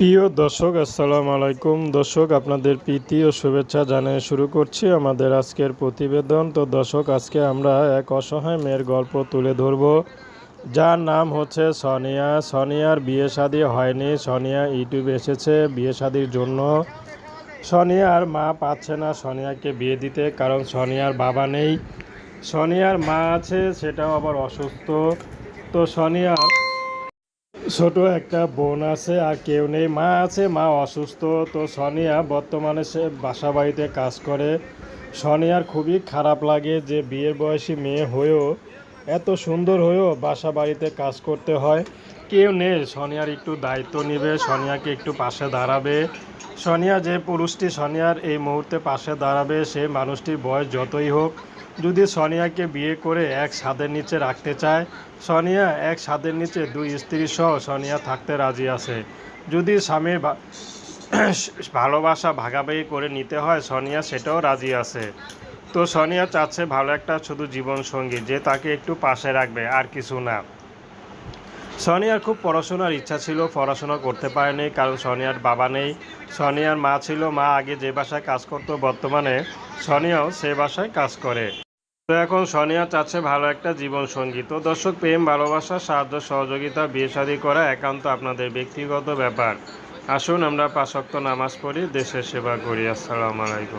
প্রিয় দর্শক, আসসালামু আলাইকুম। দর্শক, আপনাদের প্রীতি ও শুভেচ্ছা জানিয়ে শুরু করছি আমাদের আজকের প্রতিবেদন। তো দর্শক, আজকে আমরা এক অসহায় মেয়ের গল্প তুলে ধরব। যার নাম হচ্ছে সনিয়া। সনিয়ার বিয়ে শাদী হয়নি। সনিয়া ইউটিউবে এসেছে বিয়ে শাদির জন্য। সনিয়ার মা পাচ্ছে না সনিয়াকে বিয়ে দিতে, কারণ সনিয়ার বাবা নেই। সনিয়ার মা আছে, সেটাও আবার অসুস্থ। তো সনিয়ার ছোট একটা বোন আছে আর কেউ নেই। মা আছে, মা অসুস্থ। তো সনিয়া বর্তমানে সে বাসা বাড়িতে কাজ করে। সনিয়ার খুবই খারাপ লাগে যে বিয়ের বয়সী মেয়ে হয়েও এত সুন্দর হয়েও বাসা বাড়িতে কাজ করতে হয়। কেউ নেই, সনিয়ার একটু দায়িত্ব নেবে, সনিয়াকে একটু পাশে দাঁড়াবে। সনিয়া যে পুরুষটি সনিয়ার এই মুহূর্তে পাশে দাঁড়াবে, সে মানুষটির বয়স যতই হোক, যদি সনিয়াকে বিয়ে করে এক ছাদের নিচে রাখতে চায়, সনিয়া এক ছাদের নিচে দুই স্ত্রী সহ সনিয়া থাকতে রাজি আছে। যদি স্বামী ভালোবাসা ভাগাভাগি করে নিতে হয়, সনিয়া সেটাও রাজি আছে। তো সনিয়া চাচ্ছে ভালো একটা শুধু জীবন সঙ্গী, যে তাকে একটু পাশে রাখবে, আর কিছু না। সনিয়ার খুব পড়াশোনার ইচ্ছা ছিল, পড়াশোনা করতে পারেনি, কারণ সনিয়ার বাবা নেই। সনিয়ার মা ছিল, মা আগে যে বাসায় কাজ করতো, বর্তমানে সনিয়াও সে বাসায় কাজ করে। তো এখন সনিয়া চাচ্ছে ভালো একটা জীবন সঙ্গী। তো দর্শক, প্রেম, ভালোবাসা, সাহায্য, সহযোগিতা, বিয়ে শাদী করা একান্ত আপনাদের ব্যক্তিগত ব্যাপার। আসুন আমরা পাশক্ত নামাজ পড়ি দেশের সেবা করি। আসসালামু আলাইকুম।